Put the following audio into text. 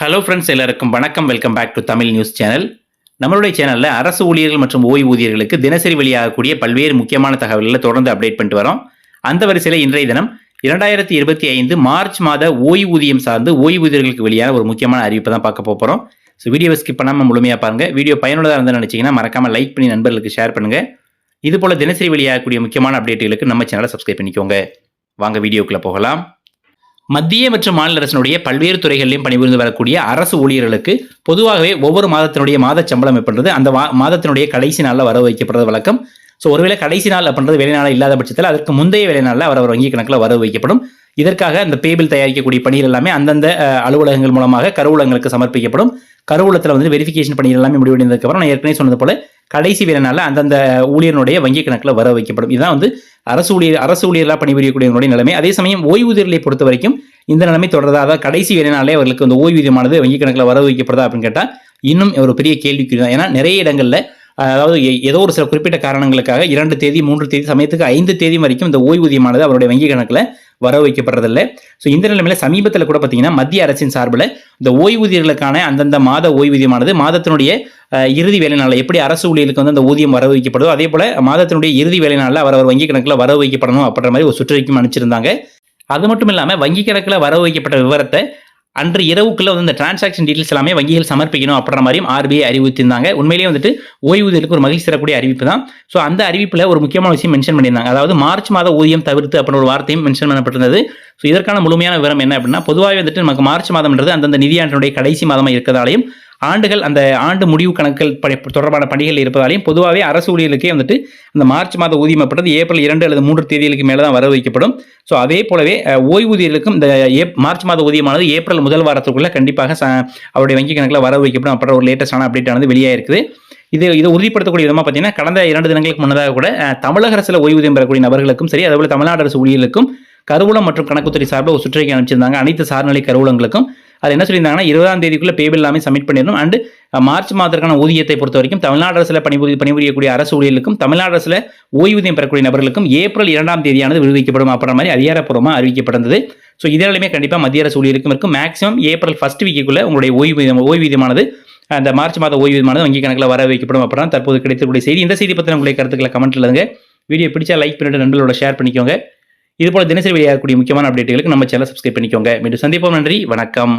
Hello friends எல்லாருக்கும் வணக்கம். Welcome back to Tamil news channel நம்மளுடைய சேனலில் அரசு ஊழியர்கள் மற்றும் ஓய்வூதியர்களுக்கு தினசரி வெளியாகக்கூடிய பல்வேறு முக்கியமான தகவல்களை தொடர்ந்து அப்டேட் பண்ணிட்டு வரோம். அந்த வரிசையில் இன்றைய தினம் இரண்டாயிரத்தி இருபத்தி ஐந்து மார்ச் மாத ஓய்வூதியம் சார்ந்து ஓய்வூதியர்களுக்கு வெளியான ஒரு முக்கியமான அறிவிப்பை தான் பார்க்க போகிறோம் ஸோ வீடியோவை ஸ்கிப் பண்ணாமல் முழுமையாக பாருங்க. வீடியோ பயனுள்ளதாக இருந்தால் நினச்சிங்கன்னா மறக்காமல் லைக் பண்ணி நண்பர்களுக்கு ஷேர் பண்ணுங்கள் இதுபோல் தினசரி வெளியாகக்கூடிய முக்கியமான அப்டேட்டுகளுக்கு நம்ம சேனலை சப்ஸ்கிரைப் பண்ணிக்கோங்க. வாங்க வீடியோக்குள்ளே போகலாம். மத்திய மற்றும் மாநில அரசினுடைய பல்வேறு துறைகளிலும் பணிபுரிந்து வரக்கூடிய அரசு ஊழியர்களுக்கு பொதுவாகவே ஒவ்வொரு மாதத்தினுடைய மாத சம்பளம் எப்படின்றது அந்த மாதத்தினுடைய கடைசி நாளில் வர வைக்கப்படுறது வழக்கம். ஸோ ஒருவேளை கடைசி நாள் அப்படின்றது வேலைநாள் இல்லாத பட்சத்தில் அதற்கு முந்தைய வேலைநாளில் அவர் அவர் வங்கி கணக்கில் வரவு வைக்கப்படும். இதற்காக அந்த பேபிள் தயாரிக்கக்கூடிய பணிகள் எல்லாமே அந்தந்த அலுவலகங்கள் மூலமாக கருவூலங்களுக்கு சமர்ப்பிக்கப்படும். கருவூலத்தில் வந்து வெரிஃபிகேஷன் பணிகள் எல்லாமே முடிவடைந்ததுக்கப்புறம் நான் ஏற்கனவே சொன்னது போல கடைசி வேலைநாளில் அந்தந்த ஊழியனுடைய வங்கி கணக்கில் வர வைக்கப்படும். இதுதான் வந்து அரசு ஊழியர் அரசு ஊழியர்களாக பணிபுரியக்கூடியவங்களுடைய நிலைமை. அதே சமயம் ஓய்வூதியர்களை பொறுத்த வரைக்கும் இந்த நிலைமை தொடர்றதா? அதாவது கடைசி வேலைனாலே அவர்களுக்கு அந்த ஓய்வூதியமானது வங்கி கணக்கில் வர வைக்கப்படுதா அப்படின்னு கேட்டால் இன்னும் ஒரு பெரிய கேள்விக்குறி தான் ஏன்னா நிறைய இடங்களில் அதாவது ஏதோ ஒரு சில குறிப்பிட்ட காரணங்களுக்காக இரண்டு தேதி மூன்று தேதி சமயத்துக்கு ஐந்து தேதி வரைக்கும் இந்த ஓய்வூதியமானது அவருடைய வங்கி கணக்கில் வர வைக்கப்படுறதில்லை. ஸோ இந்த நிலைமையில் சமீபத்தில் கூட பார்த்தீங்கன்னா மத்திய அரசின் சார்பில் இந்த ஓய்வூதியர்களுக்கான அந்தந்த மாத ஓய்வூதியமானது மாதத்தினுடைய இறுதி வேலை நாளில் எப்படி அரசு ஊழியர்களுக்கு வந்து அந்த ஊதியம் வர வைக்கப்படுதோ அதே போல மாதத்தினுடைய இறுதி வேலை நாளில் அவர் அவர் வங்கி கணக்கில் வர வைக்கப்படணும் அப்படின்ற மாதிரி ஒரு சுற்றறிக்கையும் அனுப்பிச்சிருந்தாங்க. அது மட்டும் இல்லாமல் வங்கி கணக்கில் வர வைக்கப்பட்ட விவரத்தை அன்று இரவுக்குள்ள வந்து இந்த டிரான்சாக்ஷன் டீட்டெயில்ஸ் எல்லாமே வங்கிகள் சமர்ப்பிக்கணும் அப்படின்ற மாதிரியும் ஆர்பிஐ அறிவித்திருந்தாங்க உண்மையிலேயே வந்துட்டு ஓய்வூதியருக்கு ஒரு மகிழ்ச்சி தரக்கூடிய அறிவிப்பு தான். ஸோ அந்த அறிவிப்பில் ஒரு முக்கியமான விஷயம் மென்ஷன் பண்ணியிருந்தாங்க. அதாவது மார்ச் மாத ஊதியம் தவிர்த்து அப்படின்னு ஒரு வார்த்தையும் மென்ஷன் பண்ணப்பட்டிருந்தது. ஸோ இதற்கான முழுமையான விவரம் என்ன அப்படின்னா பொதுவாகவே வந்துட்டு நமக்கு மார்ச் மாதம்ன்றது அந்தந்த நிதியாண்டினுடைய கடைசி மாதமாக இருக்கிறதாலையும் ஆண்டுகள் அந்த ஆண்டு முடிவு கணக்குகள் தொடர்பான பணிகள் இருப்பதாலையும் பொதுவாகவே அரசு ஊழியர்களுக்கே வந்துட்டு அந்த மார்ச் மாத ஊதியம் அப்படின்றது ஏப்ரல் இரண்டு அல்லது மூன்று தேதிகளுக்கு மேலே தான் வர வைக்கப்படும். ஸோ அதே போலவே ஓய்வூதியர்களுக்கும் இந்த ஏப் மார்ச் மாத ஊதியமானது ஏப்ரல் முதல் வாரத்துக்குள்ளே கண்டிப்பாக அவருடைய வங்கி கணக்கில் வர வைக்கப்படும் அப்படின்ற ஒரு லேட்டஸ்டான அப்டேட் ஆனது வெளியாக இருக்குது இது இதை உறுதிப்படுத்தக்கூடிய விதமாக பார்த்தீங்கன்னா கடந்த இரண்டு தினங்களுக்கு முன்னதாக கூட தமிழக அரசில் ஓய்வூதியம் பெறக்கூடிய நபர்களுக்கும் சரி அதேபோல் தமிழ்நாடு அரசு ஊழியர்களுக்கும் கருவூலம் மற்றும் கணக்குத்துறை சார்பில் ஒரு சுற்றறிக்கை அனுப்பிச்சிருந்தாங்க. அனைத்து சார்நிலை கருவூலங்களுக்கும். அது என்ன சொல்லியிருந்தாங்கன்னா இருபதாம் தேதிக்குள்ளே பேபிள் எல்லாமே சப்மிட் பண்ணிடணும். அண்டு மார்ச் மாதத்திற்கான ஊதியத்தை பொறுத்த வரைக்கும் தமிழ்நாடு அரசில் பணிபுரி பணிபுரியக்கூடிய அரசு ஊழியர்களுக்கும் தமிழ்நாடு அரசில் ஓய்வூதியம் பெறக்கூடிய நபர்களுக்கும் ஏப்ரல் இரண்டாம் தேதியானது விடுவிக்கப்படும் அப்படின்ற மாதிரி அதிகாரப்பூர்வமாக அறிவிக்கப்பட்டது ஸோ இதனாலுமே கண்டிப்பாக மத்திய அரசு ஊழியருக்கும் இருக்கும். மேக்ஸிமம் ஏப்ரல் ஃபர்ஸ்ட் வீக்குள்ளே உங்களுடைய ஓய்வூதியம் ஓய்வூதியமானது அந்த மார்ச் மாத ஓய்வூதியமானது வங்கி கணக்கில் வர வைக்கப்படும் அப்படின்னா தற்போது கிடைத்தக்கூடிய செய்தி. இந்த செய்தி பற்றின உங்களுடைய கருத்துக்களை கமெண்ட்டில் இருங்க வீடியோ பிடிச்சா லைக் பண்ணிட்டு நண்பர்களோட ஷேர் பண்ணிக்கோங்க. இது போல தினசரி வெளியாகக்கூடிய முக்கியமான அப்டேட்டுகளுக்கு நம்ம சேனல் சப்ஸ்கிரைப் பண்ணிக்கோங்க. மீண்டும் சந்திப்போம். நன்றி. வணக்கம்.